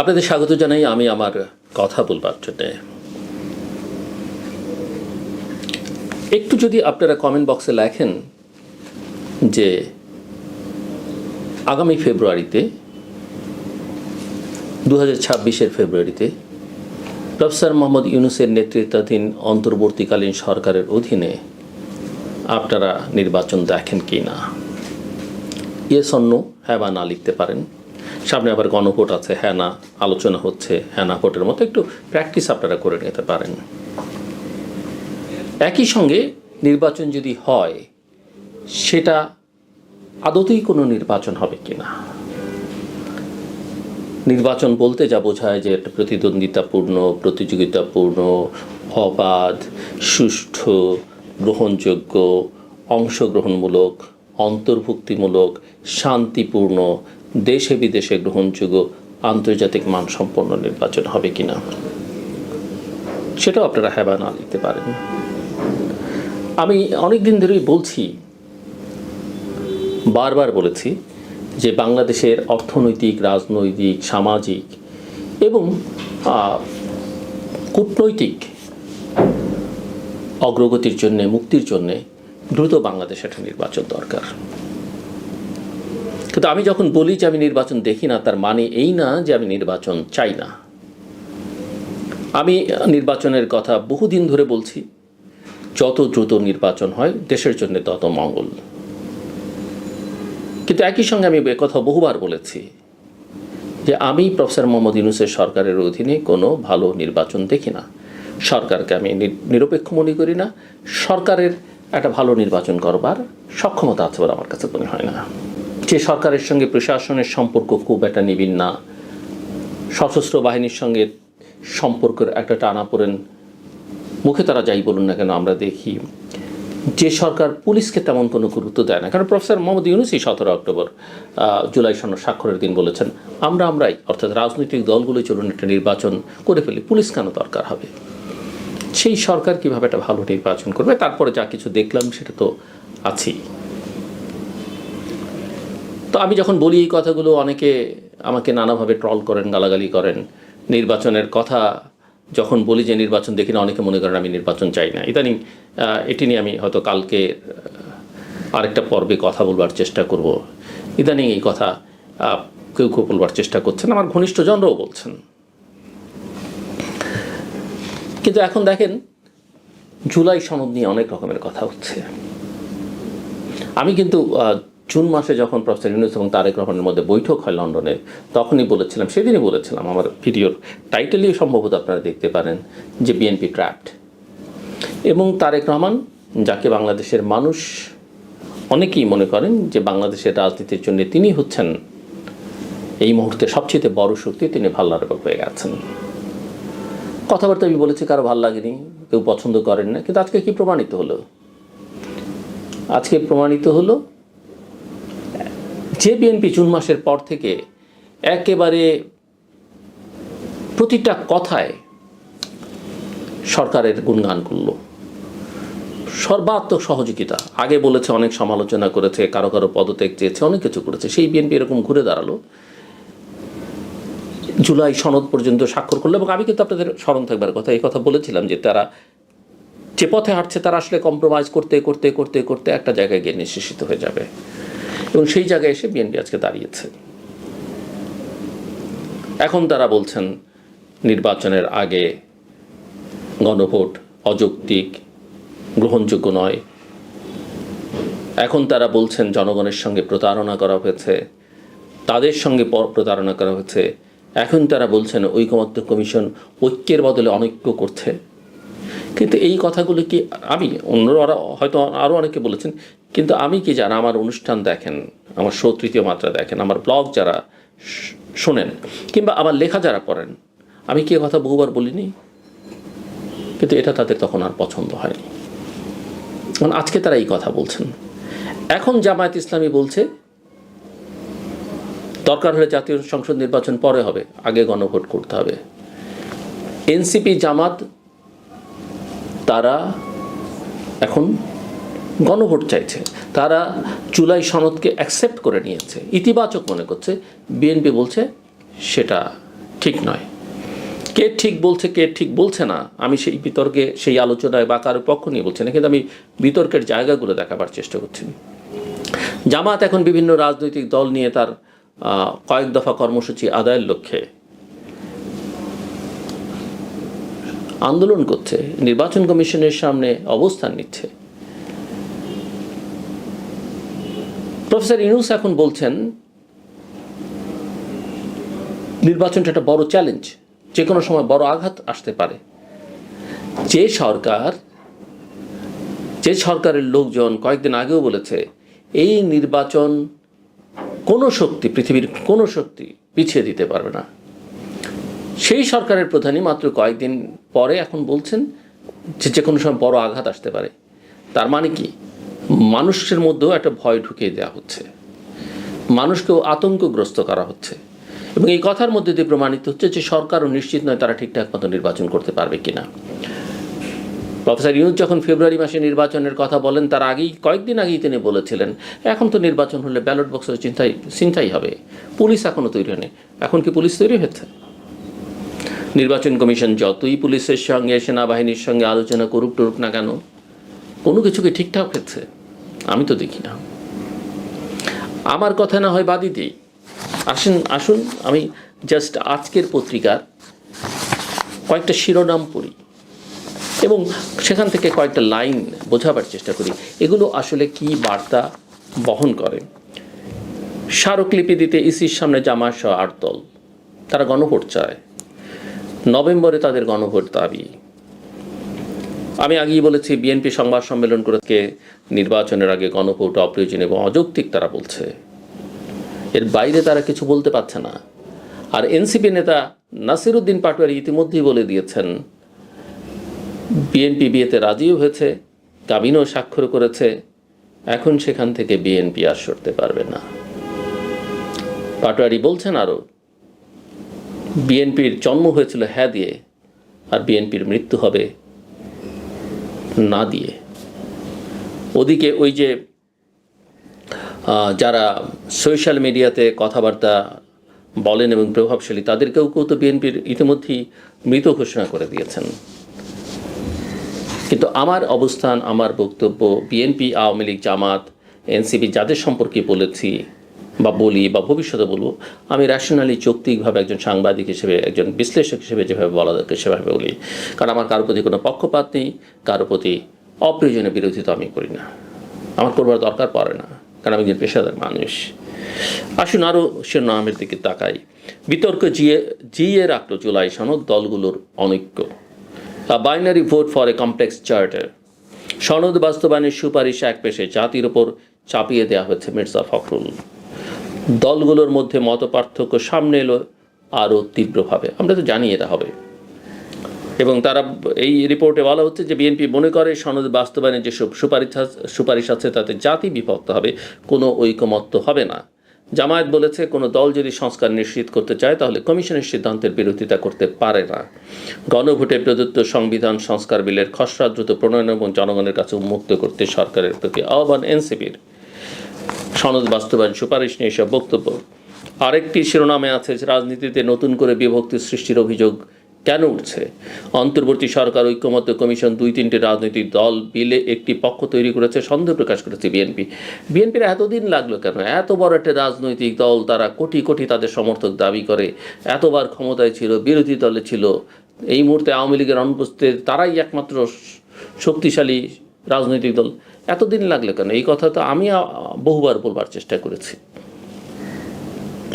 আপনাদের স্বাগত জানাই, আমি আমার কথা বলবার জন্যে। একটু যদি আপনারা কমেন্ট বক্সে লেখেন যে, আগামী ফেব্রুয়ারিতে দু হাজার ফেব্রুয়ারিতে, প্রফেসর মোহাম্মদ ইউনুসের নেতৃত্বাধীন অন্তর্বর্তীকালীন সরকারের অধীনে আপনারা নির্বাচন দেখেন কি না ইয়ে সন্ন হ্যাঁ বা না লিখতে পারেন। সামনে আবার গণভোট আছে হ্যাঁ না আলোচনা হচ্ছে হ্যাঁ না ভোটের মতো একটু প্র্যাকটিস আপনারা করে নিতে পারেন। একই সঙ্গে নির্বাচন যদি হয়, সেটা আদতেই কোনো নির্বাচন হবে কিনা? নির্বাচন বলতে যা বোঝায় যে একটা প্রতিদ্বন্দ্বিতাপূর্ণ, প্রতিযোগিতাপূর্ণ, অবাধ, সুষ্ঠু, গ্রহণযোগ্য, অংশগ্রহণমূলক, অন্তর্ভুক্তিমূলক, শান্তিপূর্ণ দেশে বিদেশে গ্রহণযোগ্য আন্তর্জাতিক মানসম্পন্ন নির্বাচন হবে কিনা, সেটাও আপনারা হ্যাঁ বা না লিখতে পারেন। আমি অনেক দিন ধরেই বলছি, বারবার বলেছি যে বাংলাদেশের অর্থনৈতিক, রাজনৈতিক, সামাজিক এবং কূটনৈতিক অগ্রগতির জন্যে, মুক্তির জন্যে দ্রুত বাংলাদেশে একটা নির্বাচন দরকার। কিন্তু আমি যখন বলি যে আমি নির্বাচন দেখি না, তার মানে এই না যে আমি নির্বাচন চাই না। আমি নির্বাচনের কথা বহুদিন ধরে বলছি, যত দ্রুত নির্বাচন হয়, দেশের জন্য তত মঙ্গল। কিন্তু একই সঙ্গে আমি কথা বহুবার বলেছি যে আমি প্রফেসর মোহাম্মদ ইউনুসের সরকারের অধীনে কোনো ভালো নির্বাচন দেখি না। সরকারকে আমি নিরপেক্ষ মনে করি না। সরকারের একটা ভালো নির্বাচন করবার সক্ষমতা আছে বলে আমার কাছে মনে হয় না। যে সরকারের সঙ্গে প্রশাসনের সম্পর্ক খুব একটা নিবিড় না, সশস্ত্র বাহিনীর সঙ্গে সম্পর্কের একটা টানাপোড়েন মুখে তারা যাই বলুন না কেন আমরা দেখি, যে সরকার পুলিশকে তেমন কোনো গুরুত্ব দেয় না। কারণ প্রফেসর মোহাম্মদ ইউনুসই সতেরো অক্টোবর জুলাই সন স্বাক্ষরের দিন বলেছেন, আমরা আমরাই, অর্থাৎ রাজনৈতিক দলগুলো চলুন একটা নির্বাচন করে ফেলি, পুলিশ কেন দরকার হবে? সেই সরকার কীভাবে একটা ভালো নির্বাচন করবে, তারপরে যা কিছু দেখলাম সেটা তো আছেই। তো আমি যখন বলি এই কথাগুলো, অনেকে আমাকে নানাভাবে ট্রল করেন, গালাগালি করেন। নির্বাচনের কথা যখন বলি যে নির্বাচন দেখি না, অনেকে মনে করেন আমি নির্বাচন চাই না। ইদানিং এটি নিয়ে আমি হয়তো কালকে আরেকটা পর্বে কথা বলবার চেষ্টা করব। ইদানিং এই কথা কেউ কেউ বলবার চেষ্টা করছেন। আমার ঘনিষ্ঠজনরাও বলছেন। কিন্তু এখন দেখেন, জুলাই সনদ নিয়ে অনেক রকমের কথা হচ্ছে। আমি কিন্তু জুন মাসে যখন প্রফেসর ইউনুস এবং তারেক রহমানের মধ্যে বৈঠক হয় লন্ডনে তখনই বলেছিলাম, সেদিনই বলেছিলাম আমার ভিডিওর টাইটেলই সম্ভবত আপনারা দেখতে পারেন, যে বিএনপি ট্র্যাপড এবং তারেক রহমান, যাকে বাংলাদেশের মানুষ অনেকেই মনে করেন যে বাংলাদেশের রাজনীতির জন্য তিনি হচ্ছেন এই মুহূর্তে সবচেয়ে বড় শক্তি, তিনি ভাল্লারেবল হয়ে গেছেন। কথাবার্তা আমি বলেছি, কারও ভালো লাগেনি, কেউ পছন্দ করেন না, কিন্তু আজকে কি প্রমাণিত হলো? আজকে প্রমাণিত হলো যে বিএনপি জুন মাসের পর থেকে একেবারে প্রতিটা কথায় সরকারের গুণগান করল। সর্বাত্মক সহযোগিতা। আগে বলেছে, অনেক সমালোচনা করেছে, কারও কারও পদত্যাগ চেয়েছে, অনেক কিছু করেছে। সেই বিএনপি এরকম ঘুরে দাঁড়াল। জুলাই সনদ পর্যন্ত স্বাক্ষর করল এবং আমি কিন্তু আপনাদের স্মরণ থাকবার কথা, এই কথা বলেছিলাম যে তারা যে পথে হাঁটছে, তারা আসলে কম্প্রোমাইজ করতে করতে করতে করতে একটা জায়গায় গিয়ে নিঃশেষিত হয়ে যাবে। এবং সেই জায়গায় এসে বিএনপি আজকে দাঁড়িয়েছে। এখন তারা বলছেন, নির্বাচনের আগে গণভোট অযৌক্তিক, গ্রহণযোগ্য নয়। এখন তারা বলছেন, জনগণের সঙ্গে প্রতারণা করা হয়েছে, তাদের সঙ্গে পর- প্রতারণা করা হয়েছে। এখন তারা বলছেন, ঐকমত্য কমিশন ঐক্যের বদলে অনৈক্য করছে। কিন্তু এই কথাগুলো কি আমি, অন্যরা হয়তো আরও অনেকে বলেছেন কিন্তু আমি কি যারা আমার অনুষ্ঠান দেখেন, আমার শো তৃতীয় মাত্রা দেখেন, আমার ব্লগ যারা শোনেন, কিংবা আমার লেখা যারা পড়েন, আমি কি কথা বহুবার বলিনি? কিন্তু এটা তাদের তখন আর পছন্দ হয়নি। কারণ আজকে তারা এই কথা বলছেন। এখন জামায়াত ইসলামী বলছে, দরকার হলে জাতীয় সংসদ নির্বাচন পরে হবে, আগে গণভোট করতে হবে। এনসিপি জামাত, তারা এখন গণভোট চাইছে, তারা জুলাই সনদকে অ্যাকসেপ্ট করে নিয়েছে, ইতিবাচক মনে করছে, বিএনপি বলছে সেটা ঠিক নয়। কে ঠিক বলছে, কে ঠিক বলছে না, আমি সেই বিতর্কে, সেই আলোচনায় বা কারোর পক্ষ নিয়ে বলছি না, কিন্তু আমি বিতর্কের জায়গাগুলো দেখাবার চেষ্টা করছি। জামাত এখন বিভিন্ন রাজনৈতিক দল নিয়ে তার কয়েক দফা কর্মসূচি আদায়ের লক্ষ্যে আন্দোলন করছে, নির্বাচন কমিশনের সামনে অবস্থান নিচ্ছে। প্রফেসর ইনুস এখন বলছেন, নির্বাচনটা একটা বড় চ্যালেঞ্জ যে কোনো সময় বড় আঘাত আসতে পারে। যে সরকার, যে সরকারের লোকজন কয়েকদিন আগেও বলেছে, এই নির্বাচন কোনো শক্তি, পৃথিবীর কোনো শক্তি পিছিয়ে দিতে পারবে না। সেই সরকারের প্রধানই মাত্র কয়েকদিন পরে এখন বলছেন যে যে কোনো সময় বড় আঘাত আসতে পারে। তার মানে কি? মানুষের মধ্যেও একটা ভয় ঢুকিয়ে দেওয়া হচ্ছে। মানুষকেও আতঙ্কগ্রস্ত করা হচ্ছে। এবং এই কথার মধ্যে দিয়ে প্রমাণিত হচ্ছে যে সরকারও নিশ্চিত নয় তারা ঠিকঠাক মতো নির্বাচন করতে পারবে কিনা। প্রফেসর ইউনুস যখন ফেব্রুয়ারি মাসে নির্বাচনের কথা বলেন, তার আগেই, কয়েকদিন আগেই তিনি বলেছিলেন, এখন তো নির্বাচন হলে ব্যালট বক্সের চিন্তাই চিন্তাই হবে। পুলিশ এখনও তৈরি হয়নি। এখন কি পুলিশ তৈরি হয়েছে? নির্বাচন কমিশন যতই পুলিশের সঙ্গে, সেনাবাহিনীর সঙ্গে আলোচনা করুক টরুক না কেন, কোনো কিছুকে ঠিকঠাক হচ্ছে আমি তো দেখি না। আমার কথা না হয় বাদই দিই আসুন আসুন, আমি জাস্ট আজকের পত্রিকার কয়েকটা শিরোনাম পড়ি এবং সেখান থেকে কয়েকটা লাইন বোঝাবার চেষ্টা করি। এগুলো আসলে কি বার্তা বহন করে? স্মারকলিপি দিতে ইসির সামনে জামা সহ আট দল। তারা গণভোট চায়। নভেম্বরে তাদের গণভোট দাবি। আমি আগেই বলেছি, বিএনপি সংবাদ সম্মেলন করেছে নির্বাচনের আগে গণভোট অপ্রয়োজনীয় এবং অযৌক্তিক তারা বলছে। এর বাইরে তারা কিছু বলতে পারছে না। আর এনসিপি নেতা নাসিরুদ্দিন পাটোয়ারি ইতিমধ্যেই বলে দিয়েছেন, বিএনপি বিয়েতে রাজিও হয়েছে কাবিনও স্বাক্ষর করেছে, এখন সেখান থেকে বিএনপি আর সরতে পারবে না। পাটোয়ারি বলছেন আরও, বিএনপির জন্ম হয়েছিল হ্যাঁ দিয়ে, আর বিএনপির মৃত্যু হবে না দিয়ে। ওদিকে ওই যে যারা সোশ্যাল মিডিয়াতে কথাবার্তা বলেন এবং প্রভাবশালী, তাদেরকেও কেউ তো বিএনপির ইতিমধ্যেই মৃত ঘোষণা করে দিয়েছেন। কিন্তু আমার অবস্থান, আমার বক্তব্য, বিএনপি, আওয়ামী লীগ, জামাত, এনসিপি যাদের সম্পর্কে বলেছি বা বলি বা ভবিষ্যতে বলব, আমি ন্যাশনালি যৌক্তিকভাবে একজন সাংবাদিক হিসেবে, একজন বিশ্লেষক হিসেবে যেভাবে বলা দরকার সেভাবে বলি। কারণ আমার কারোর প্রতি কোনো পক্ষপাত নেই কারোর প্রতি অপ্রয়োজনীয় বিরোধিতা আমি করি না। আমার করবার দরকার পড়ে না, কারণ আমি একজন পেশাদার মানুষ। আসুন আরও শিরোনামের দিকে তাকাই। বিতর্ক জিয়ে জিয়ে রাখল জুলাই সনদ দলগুলোর অনৈক্য। A binary vote for a complex charter. সনদ বাস্তবায়নের সুপারিশ এক পেশে জাতির ওপর চাপিয়ে দেওয়া হয়েছে মির্জা ফখরুল। দলগুলোর মধ্যে মত পার্থক্য সামনে এলো আরও তীব্রভাবে। আমরা তো জানি এটা হবে। এবং তারা এই রিপোর্টে বলা হচ্ছে যে বিএনপি মনে করে সনদ বাস্তবায়নের যেসব সুপারিশ সুপারিশ আছে, তাতে জাতি বিভক্ত হবে, কোনো ঐকমত্য হবে না। জামায়াত বলেছে, কোনো দল যদি সংস্কার নিশ্চিত করতে চায়, তাহলে কমিশনের সিদ্ধান্তের বিরোধিতা করতে পারে না। গণভোটে প্রদত্ত সংবিধান সংস্কার বিলের খসড়া দ্রুত প্রণয়ন এবং জনগণের কাছে উন্মুক্ত করতে সরকারের প্রতি আহ্বান এনসিপির। সনদ বাস্তবায়ন সুপারিশ নিয়ে এসব বক্তব্য। আরেকটি শিরোনামে আছে রাজনীতিতে নতুন করে বিভক্তি সৃষ্টির অভিযোগ কেন উঠছে? অন্তর্বর্তী সরকার, ঐক্যমত্য কমিশন দুই তিনটি রাজনৈতিক দল বিলে একটি পক্ষ তৈরি করেছে, সন্দেহ প্রকাশ করেছে বিএনপি বিএনপির এতদিন লাগল কেন? এত বড় একটা রাজনৈতিক দল তারা কোটি কোটি তাদের সমর্থক দাবি করে, এতবার ক্ষমতায় ছিল, বিরোধী দলে ছিল। এই মুহূর্তে আওয়ামী লীগের অনুপস্থিত তারাই একমাত্র শক্তিশালী রাজনৈতিক দল। এতদিন লাগল কেন? এই কথা তো আমি বহুবার বলবার চেষ্টা করেছি।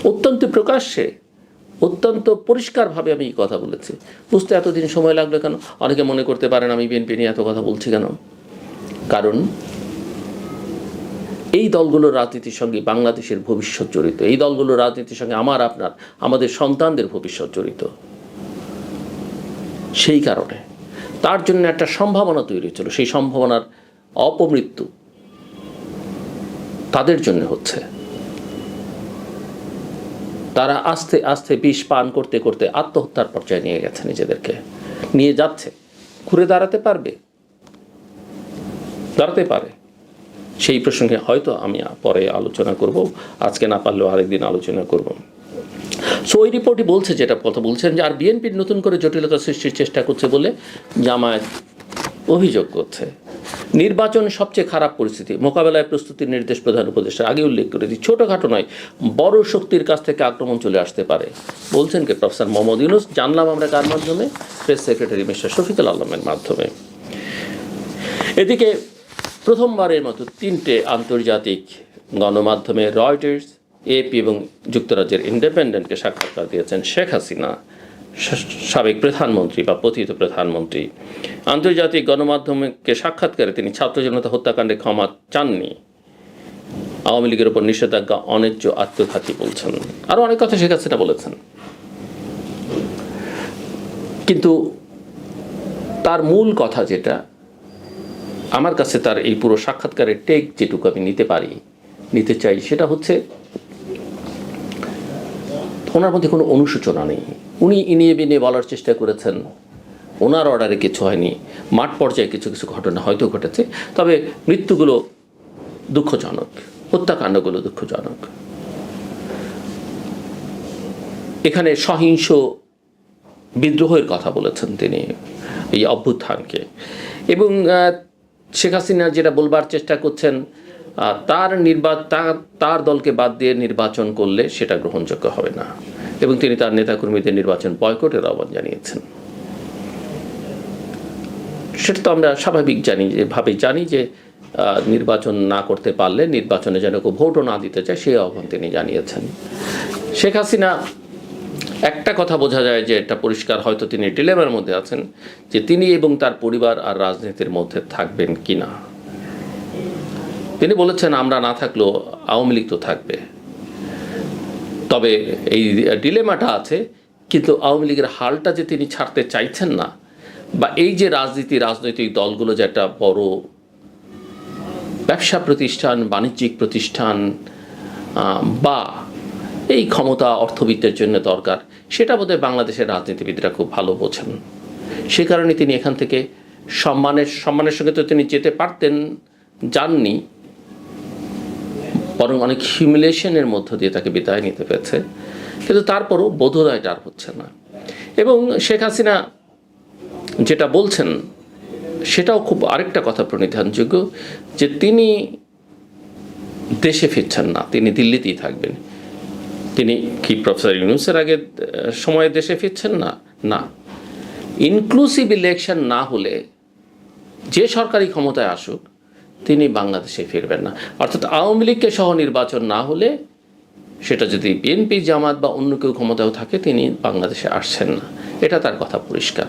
অত্যন্ত প্রকাশ্যে অত্যন্ত পরিষ্কারভাবে আমি এই কথা বলেছি। বুঝতে এতদিন সময় লাগল কেন? অনেকে মনে করতে পারেন আমি বিএনপি নিয়ে এত কথা বলছি কেন? কারণ এই দলগুলোর রাজনীতির সঙ্গে বাংলাদেশের ভবিষ্যৎ জড়িত। এই দলগুলোর রাজনীতির সঙ্গে আমার, আপনার, আমাদের সন্তানদের ভবিষ্যৎ জড়িত। সেই কারণে তার জন্য একটা সম্ভাবনা তৈরি হচ্ছিল সেই সম্ভাবনার অপমৃত্যু তাদের জন্য হচ্ছে। তারা আস্তে আস্তে বিষ পান করতে করতে আত্মহত্যার পর্যায়ে নিয়ে গেছে নিজেদেরকে। নিয়ে যাচ্ছে। ঘুরে দাঁড়াতে পারবে? দাঁড়াতে পারে। সেই প্রসঙ্গে হয়তো আমি পরে আলোচনা করব। আজকে না পারলেও আরেকদিন আলোচনা করব। সো ওই রিপোর্টই বলছে যেটা কথা বলছেন যে, আর বিএনপির নতুন করে জটিলতা সৃষ্টির চেষ্টা করছে বলে জামায়াত অভিযোগ করছে। নির্বাচন সবচেয়ে খারাপ পরিস্থিতি। মোকাবেলায় প্রস্তুতির নির্দেশ প্রধান উপদেষ্টা আগে উল্লেখ করেছি, ছোটোখাটো নয়, বড় শক্তির কাছ থেকে আক্রমণ চলে আসতে পারে। বলছেন কি, প্রফেসর মোহাম্মদ ইউনুস, জানলাম আমরা কার মাধ্যমে? প্রেস সেক্রেটারি মিস্টার শফিকুল আলমের মাধ্যমে। এদিকে প্রথমবারের মতো তিনটে আন্তর্জাতিক গণমাধ্যমে রয়টার্স এপি এবং যুক্তরাজ্যের ইন্ডিপেন্ডেন্টকে সাক্ষাৎকার দিয়েছেন শেখ হাসিনা। সাবেক প্রধানমন্ত্রী বা পতিত প্রধানমন্ত্রী। আন্তর্জাতিক গণমাধ্যমকে সাক্ষাৎকারে তিনি ছাত্র জনতা হত্যাকাণ্ডে ক্ষমা চাননি। আওয়ামী লীগের উপর নিষেধাজ্ঞা অনেজ্য আত্মঘাতী বলছেন। আরও অনেক কথা শেখ হাসিনা বলেছেন। কিন্তু তার মূল কথা যেটা, আমার কাছে তার এই পুরো সাক্ষাৎকারের টেক যেটুকু আমি নিতে পারি, নিতে চাই, সেটা হচ্ছে, ওনার মধ্যে কোনো অনুশোচনা নেই। উনি ইনিয়ে বিনিয়ে বলার চেষ্টা করেছেন। ওনার অর্ডারে কিছু হয়নি। মাঠ পর্যায়ে কিছু কিছু ঘটনা হয়তো ঘটেছে। তবে মৃত্যুগুলো দুঃখজনক। হত্যাকাণ্ডগুলো দুঃখজনক। এখানে সহিংস বিদ্রোহের কথা বলেছেন তিনি, এই অভ্যুত্থানকে। এবং শেখ হাসিনা যেটা বলবার চেষ্টা করছেন তার নির্বা তার তার দলকে বাদ দিয়ে নির্বাচন করলে সেটা গ্রহণযোগ্য হবে না। এবং তিনি তার নেতাকর্মীদের নির্বাচন বয়কটের আহ্বান জানিয়েছেন। সেটা তো আমরা স্বাভাবিক জানি যে ভাবে জানি যে নির্বাচন না করতে পারলে, নির্বাচনে যেন কেউ ভোটও না দিতে চায়, সেই আহ্বান তিনি জানিয়েছেন। শেখ হাসিনা, একটা কথা বোঝা যায় যে, এটা পরিষ্কার হয়তো তিনি ডিলেমার মধ্যে আছেন, যে তিনি এবং তার পরিবার আর রাজনীতির মধ্যে থাকবেন কিনা। তিনি বলেছেন, আমরা না থাকলেও আওয়ামী লীগ তো থাকবে। তবে এই ডিলেমাটা আছে, কিন্তু আওয়ামী লীগের হালটা যে তিনি ছাড়তে চাইছেন না, বা এই যে রাজনীতি, রাজনৈতিক দলগুলো যে একটা বড় ব্যবসা প্রতিষ্ঠান, বাণিজ্যিক প্রতিষ্ঠান বা এই ক্ষমতা অর্থবিত্তের জন্য দরকার, সেটা বোধহয় বাংলাদেশের রাজনীতিবিদরা খুব ভালো বোঝেন। সে কারণে তিনি এখান থেকে সম্মানের সম্মানের সঙ্গে তো তিনি যেতে পারতেন, যাননি বরং অনেক হিউমিলেশনের মধ্য দিয়ে তাকে বিদায় নিতে পেরেছে। কিন্তু তারপরও বোধোদয়টা আর হচ্ছে না। এবং শেখ হাসিনা যেটা বলছেন, সেটাও খুব আরেকটা কথা প্রণিধানযোগ্য যে তিনি দেশে ফিরছেন না, তিনি দিল্লিতেই থাকবেন। তিনি কি প্রফেসর ইউনুসের আগে সময়ে দেশে ফিরছেন না? না। ইনক্লুসিভ ইলেকশন না হলে যে সরকারি ক্ষমতায় আসুক তিনি বাংলাদেশে ফিরবেন না। অর্থাৎ আওয়ামী লীগকে সহ নির্বাচন না হলে সেটা যদি বিএনপি জামাত বা অন্য কেউ ক্ষমতাও থাকে, তিনি বাংলাদেশে আসছেন না। এটা তার কথা পরিষ্কার।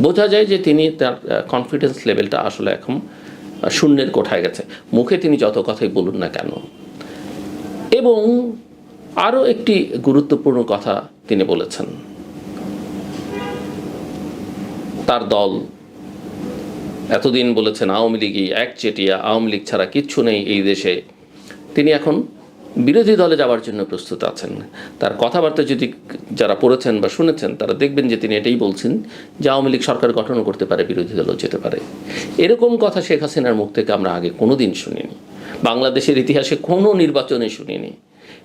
বোঝা যায় যে তিনি তার কনফিডেন্স লেভেলটা আসলে এখন শূন্যের কোঠায় গেছে। মুখে তিনি যত কথাই বলুন না কেন। এবং আরও একটি গুরুত্বপূর্ণ কথা তিনি বলেছেন। তার দল এতদিন বলেছেন আওয়ামী লীগই একচেটিয়া আওয়ামী লীগ ছাড়া কিচ্ছু নেই এই দেশে। তিনি এখন বিরোধী দলে যাওয়ার জন্য প্রস্তুত আছেন। তার কথাবার্তা যদি যারা পড়েছেন বা শুনেছেন, তারা দেখবেন যে তিনি এটাই বলছেন যে আওয়ামী লীগ সরকার গঠন করতে পারে, বিরোধী দলও যেতে পারে। এরকম কথা শেখ হাসিনার মুখ থেকে আমরা আগে কোনো দিন শুনিনি। বাংলাদেশের ইতিহাসে কোনো নির্বাচনে শুনিনি।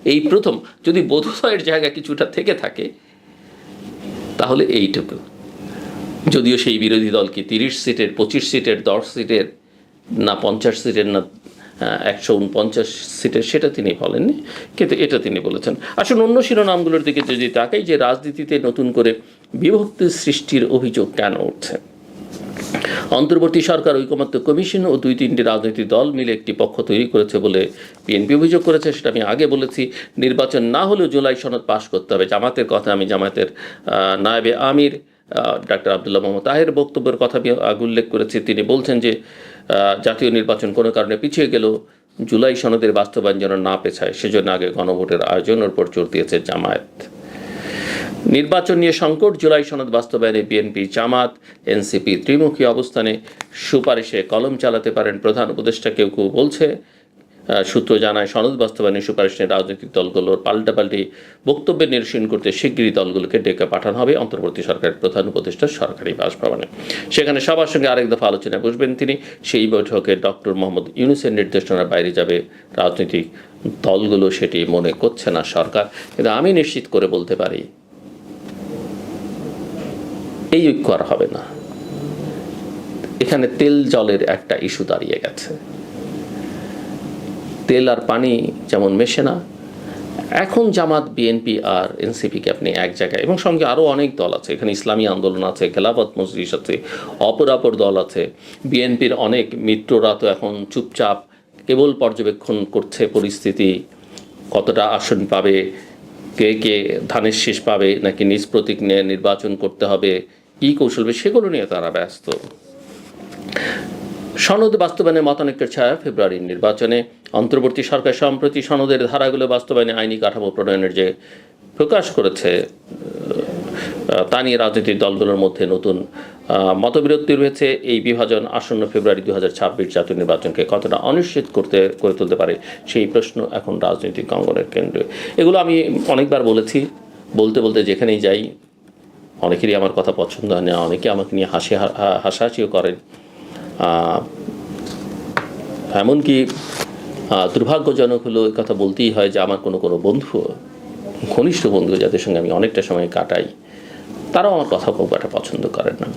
এই প্রথম যদি বোধোদয়ের জায়গা কিছুটা থেকে থাকে, তাহলে এইটুকু। যদিও সেই বিরোধী দল কি তিরিশ সিটের, পঁচিশ সিটের, দশ সিটের, না পঞ্চাশ সিটের, না একশো উনপঞ্চাশ সিটের, সেটা তিনি বলেননি। কিন্তু এটা তিনি বলেছেন। আসুন অন্য শিরোনামগুলোর দিকে যদি তাকাই, যে রাজনীতিতে নতুন করে বিভক্তি সৃষ্টির অভিযোগ কেন উঠছে? অন্তর্বর্তী সরকার, ঐকমত্য কমিশন ও দুই তিনটি রাজনৈতিক দল মিলে একটি পক্ষ তৈরি করেছে বলে বিএনপি অভিযোগ করেছে, সেটা আমি আগে বলেছি। নির্বাচন না হলেও জুলাই সনদ পাশ করতে হবে। জামাতের কথা আমি জামাতের নায়েবে আমির ডাক্তার আবদুল্লাহ মোহাম্মদ তাহের বক্তব্যের কথা আগে উল্লেখ করেছি। তিনি বলছেন যে জাতীয় নির্বাচন কোনো কারণে পিছিয়ে গেলেও জুলাই সনদের বাস্তবায়ন যেন না পেছায়, সেজন্য আগে গণভোটের আয়োজনের উপর জোর দিয়েছে জামায়াত। নির্বাচন নিয়ে সংকট, জুলাই সনদ বাস্তবায়নে বিএনপি, জামাত, এনসিপি ত্রিমুখী অবস্থানে সুপারিশে কলম চালাতে পারেন প্রধান উপদেষ্টা। কেউ কেউ বলছে সূত্র জানায়, সনদ বাস্তবায়নের সুপারিশ নিয়ে রাজনৈতিক দলগুলোর পাল্টাপাল্টি বক্তব্যের নিরসন করতে শিগগিরই দলগুলোকে ডেকে পাঠানো হবে অন্তর্বর্তী সরকারের প্রধান উপদেষ্টা সরকারি বাসভবনে। সেখানে সবার সঙ্গে আরেক দফা আলোচনায় বসবেন তিনি। সেই বৈঠকে ডক্টর মোহাম্মদ ইউনুসের নির্দেশনার বাইরে যাবে রাজনৈতিক দলগুলো সেটি মনে করছে না সরকার। কিন্তু আমি নিশ্চিত করে বলতে পারি, এই ঐক্য আর হবে না। এখানে তেল জলের একটা ইস্যু দাঁড়িয়ে গেছে। তেল আর পানি যেমন মেশে না, এখন জামাত বিএনপি আর এনসিপিকে আপনি এক জায়গায়, এবং সঙ্গে আরও অনেক দল আছে, এখানে ইসলামী আন্দোলন আছে, খেলাফত মজলিস আছে, অপরাপর দল আছে বিএনপির অনেক মিত্ররা তো এখন চুপচাপ কেবল পর্যবেক্ষণ করছে পরিস্থিতি, কতটা আসন পাবে, কে কে ধানের শেষ পাবে, নাকি নিজ প্রতীক নিয়ে নির্বাচন করতে হবে, কী কৌশল সেগুলো নিয়ে তারা ব্যস্ত। সনদ বাস্তবায়নের মতানৈক্যের ছায়া ফেব্রুয়ারির নির্বাচনে। অন্তর্বর্তী সরকার সম্প্রতি সনদের ধারাগুলো বাস্তবায়নে আইনি কাঠামো প্রণয়নের যে প্রকাশ করেছে তা নিয়ে রাজনৈতিক দলগুলোর মধ্যে নতুন মতবিরোধ রয়েছে এই বিভাজন আসন্ন ফেব্রুয়ারি দু হাজার ছাব্বিশ জাতীয় নির্বাচনকে কতটা অনিশ্চিত করতে, করে তুলতে পারে সেই প্রশ্ন এখন রাজনৈতিক অঙ্গনের কেন্দ্রে। এগুলো আমি অনেকবার বলেছি, বলতে বলতে যেখানেই যাই, অনেকেরই আমার কথা পছন্দ হয় না, অনেকে আমাকে নিয়ে হাসি হাসাহাসিও করেন। এমনকি দুর্ভাগ্যজনক হলো কথা বলতেই হয় যে আমার কোনো কোনো বন্ধু, ঘনিষ্ঠ বন্ধু যাদের সঙ্গে আমি অনেকটা সময় কাটাই, তারাও আমার কথা খুব একটা পছন্দ করেন না।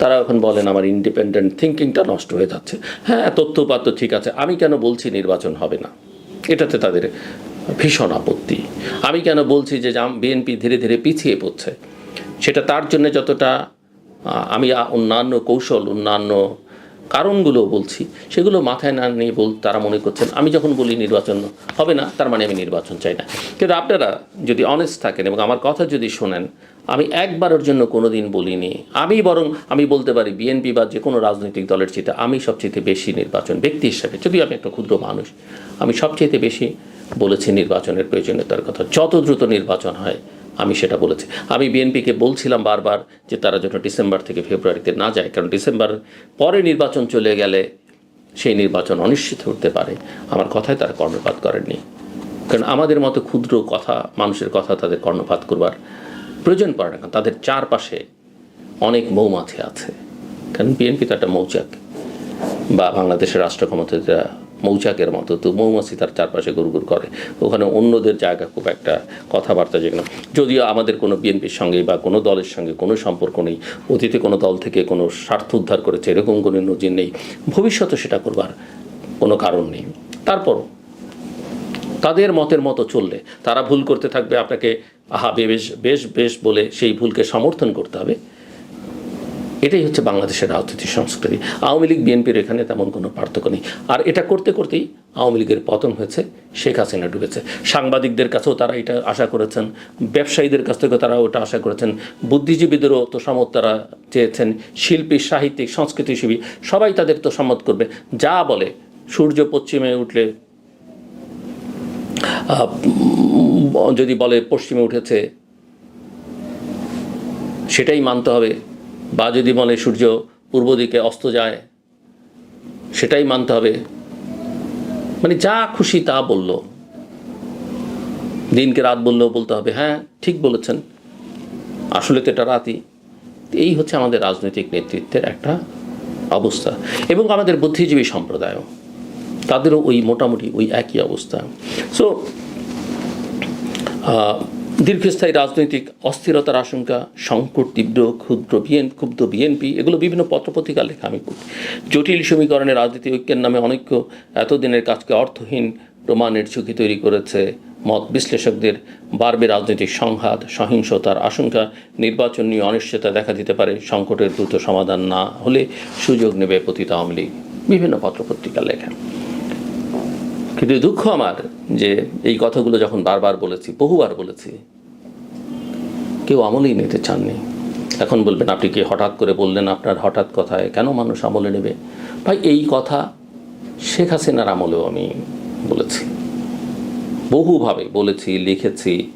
তারা এখন বলেন আমার ইন্ডিপেন্ডেন্ট থিঙ্কিংটা নষ্ট হয়ে যাচ্ছে। হ্যাঁ তথ্যপাত্র ঠিক আছে, আমি কেন বলছি নির্বাচন হবে না? এটাতে তাদের ভীষণ আপত্তি। আমি কেন বলছি যে বিএনপি ধীরে ধীরে পিছিয়ে পড়ছে? সেটা তার জন্য যতটা আমি অন্যান্য কৌশল, অন্যান্য কারণগুলো বলছি, সেগুলো মাথায় না নিয়ে বল, তারা মনে করছেন, আমি যখন বলি নির্বাচন, হবে না, তার মানে আমি নির্বাচন চাই না। কিন্তু আপনারা যদি অনেস্ট থাকেন এবং আমার কথা যদি শোনেন, আমি একবারের জন্য কোনো দিন বলিনি। আমি বরং, আমি বলতে পারি বিএনপি বা যে কোনো রাজনৈতিক দলের চেয়ে আমি সবচেয়ে বেশি নির্বাচন ব্যক্তি হিসাবে যদি আমি একটা ক্ষুদ্র মানুষ, আমি সবচেয়ে বেশি বলেছি নির্বাচনের প্রয়োজনীয়তার কথা, যত দ্রুত নির্বাচন হয় আমি সেটা বলেছি। আমি বিএনপিকে বলছিলাম বারবার যে তারা যেন ডিসেম্বর থেকে ফেব্রুয়ারিতে না যায়, কারণ ডিসেম্বর পরে নির্বাচন চলে গেলে সেই নির্বাচন অনিশ্চিত হতে পারে। আমার কথায় তারা কর্ণপাত করেননি। কারণ আমাদের মতো ক্ষুদ্র কথা, মানুষের কথা তাদের কর্ণপাত করবার প্রয়োজন পড়ে না, কারণ তাদের চারপাশে অনেক মৌমাছি আছে। কারণ বিএনপি তো একটা মৌচাক, বা বাংলাদেশের রাষ্ট্র ক্ষমতাটা মৌচাকের মতো, তো মৌমাছি তার চারপাশে গুরগুর করে। ওখানে অন্যদের জায়গা খুব একটা কথাবার্তা যেগুলো যদিও আমাদের কোনো বিএনপির সঙ্গে বা কোনো দলের সঙ্গে কোনো সম্পর্ক নেই, অতীতে কোনো দল থেকে কোনো স্বার্থ উদ্ধার করেছে, এরকম কোনো নজির নেই। ভবিষ্যতে সেটা করবার কোনো কারণ নেই। তারপরও তাদের মতের মতো চললে, তারা ভুল করতে থাকবে, আপনাকে আহা, বেশ বেশ বেশ বলে সেই ভুলকে সমর্থন করতে হবে। এটাই হচ্ছে বাংলাদেশের রাজনৈতিক সংস্কৃতি। আওয়ামী লীগ, বিএনপির এখানে তেমন কোনো পার্থক্য নেই। আর এটা করতে করতেই আওয়ামী লীগের পতন হয়েছে, শেখ হাসিনা ডুবেছে। সাংবাদিকদের কাছেও তারা এটা আশা করেছেন, ব্যবসায়ীদের কাছ থেকে তারা ওটা আশা করেছেন, বুদ্ধিজীবীদেরও তো সম্মত তারা চেয়েছেন, শিল্পী, সাহিত্যিক সংস্কৃতিসেবী সবাই তাদের তো সম্মত করবে। যা বলে, সূর্য পশ্চিমে উঠলে যদি বলে পশ্চিমে উঠেছে, সেটাই মানতে হবে। বা যদি বলে সূর্য পূর্ব দিকে অস্ত যায়, সেটাই মানতে হবে। মানে যা খুশি তা বলল। দিনকে রাত বললেও বলতে হবে হ্যাঁ ঠিক বলেছেন। আসলে তো এটা রাতই। এই হচ্ছে আমাদের রাজনৈতিক নেতৃত্বের একটা অবস্থা। এবং আমাদের বুদ্ধিজীবী সম্প্রদায়ও। তাদেরও ওই মোটামুটি ওই একই অবস্থা। সো দীর্ঘস্থায়ী রাজনৈতিক অস্থিরতার আশঙ্কা, সংকট, তীব্র, ক্ষুদ্র বিএন, ক্ষুব্ধ বিএনপি, এগুলো বিভিন্ন পত্রপত্রিকা লেখা আমি পড়ি জটিল সমীকরণে রাজনীতি ঐক্যের নামে অনৈক্য এতদিনের কাজকে অর্থহীন প্রমাণের ঝুঁকি তৈরি করেছে মত বিশ্লেষকদের বাড়বে রাজনৈতিক সংঘাত, সহিংসতার আশঙ্কা, নির্বাচন নিয়ে অনিশ্চয়তা দেখা দিতে পারে, সংকটের দ্রুত সমাধান না হলে সুযোগ নেবে পতিত আওয়ামী লীগ। বিভিন্ন পত্রপত্রিকা লেখা। কিন্তু দুঃখ আমার যে এই কথাগুলো যখন বারবার বলেছি, বহুবার বলেছি, কেউ আমলেই নিতে চাননি। এখন বলবেন, আপনি কি হঠাৎ করে বললেন আপনার হঠাৎ কথায়? কেন মানুষ আমলে নেবে? ভাই, এই কথা শেখ হাসিনার আমলেও আমি বলেছি। বহুভাবে বলেছি, লিখেছি,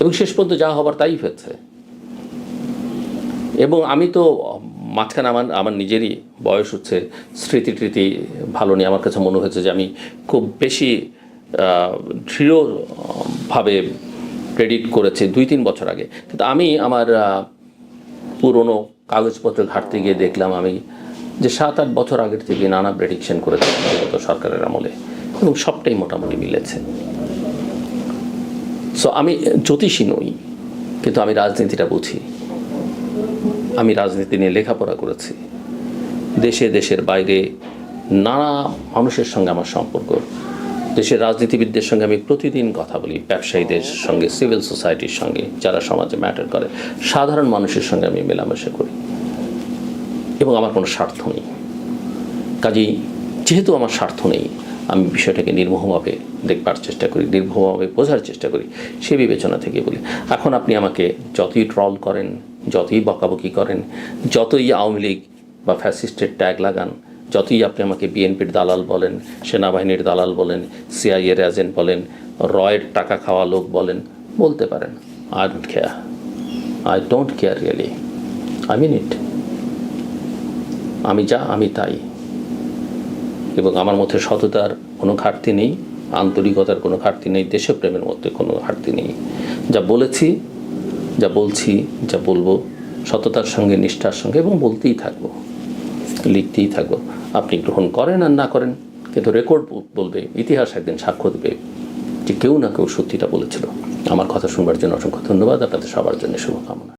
এবং শেষ পর্যন্ত যা হবার তাই হয়েছে। এবং আমি তো মাঝখানে আমার আমার নিজেরই বয়স হচ্ছে, স্মৃতি টৃতি ভালো নেই আমার কাছে মনে হয়েছে যে আমি খুব বেশি দৃঢ়ভাবে ক্রেডিট করেছি দুই তিন বছর আগে। কিন্তু আমি আমার পুরনো কাগজপত্র ঘাটতে গিয়ে দেখলাম আমি যে সাত আট বছর আগের থেকে নানা প্রেডিকশন করেছে গত সরকারের আমলে এবং সবটাই মোটামুটি মিলেছে। সো আমি জ্যোতিষী নই, কিন্তু আমি রাজনীতিটা বুঝি। আমি রাজনীতি নিয়ে লেখাপড়া করেছি। দেশে, দেশের বাইরে নানা মানুষের সঙ্গে আমার সম্পর্ক। দেশের রাজনীতিবিদদের সঙ্গে আমি প্রতিদিন কথা বলি, ব্যবসায়ীদের সঙ্গে, সিভিল সোসাইটির সঙ্গে, যারা সমাজে ম্যাটার করে। সাধারণ মানুষের সঙ্গে আমি মেলামেশা করি। এবং আমার কোনো স্বার্থ নেই। কাজেই যেহেতু আমার স্বার্থ নেই, আমি বিষয়টাকে নির্মোহভাবে দেখবার চেষ্টা করি নির্মোহভাবে বোঝার চেষ্টা করি, সে বিবেচনা থেকে বলি। এখন আপনি আমাকে যতই ট্রল করেন যতই বকাবকি করেন, যতই আওয়ামী লীগ বা ফ্যাসিস্টের ট্যাগ লাগান, যতই আপনি আমাকে বিএনপির দালাল বলেন, সেনাবাহিনীর দালাল বলেন সিআইএর এজেন্ট বলেন, রয়ের টাকা খাওয়া লোক বলেন, বলতে পারেন I don't care I don't care really I mean it আমি যা, আমি তাই। এবং আমার মধ্যে সততার কোনো ঘাটতি নেই, আন্তরিকতার কোনো ঘাটতি নেই, দেশপ্রেমের মধ্যে কোনো ঘাটতি নেই। যা বলেছি যা বলছি, যা বলব, সততার সঙ্গে, নিষ্ঠার সঙ্গে এবং বলতেই থাকব, লিখতেই থাকব। আপনি গ্রহণ করেন আর না করেন, কিন্তু রেকর্ড বলবে, ইতিহাস একদিন সাক্ষ্য দেবে যে কেউ না কেউ সত্যিটা বলেছিল। আমার কথা শুনবার জন্য অসংখ্য ধন্যবাদ আপনাদের সবার জন্য শুভকামনা।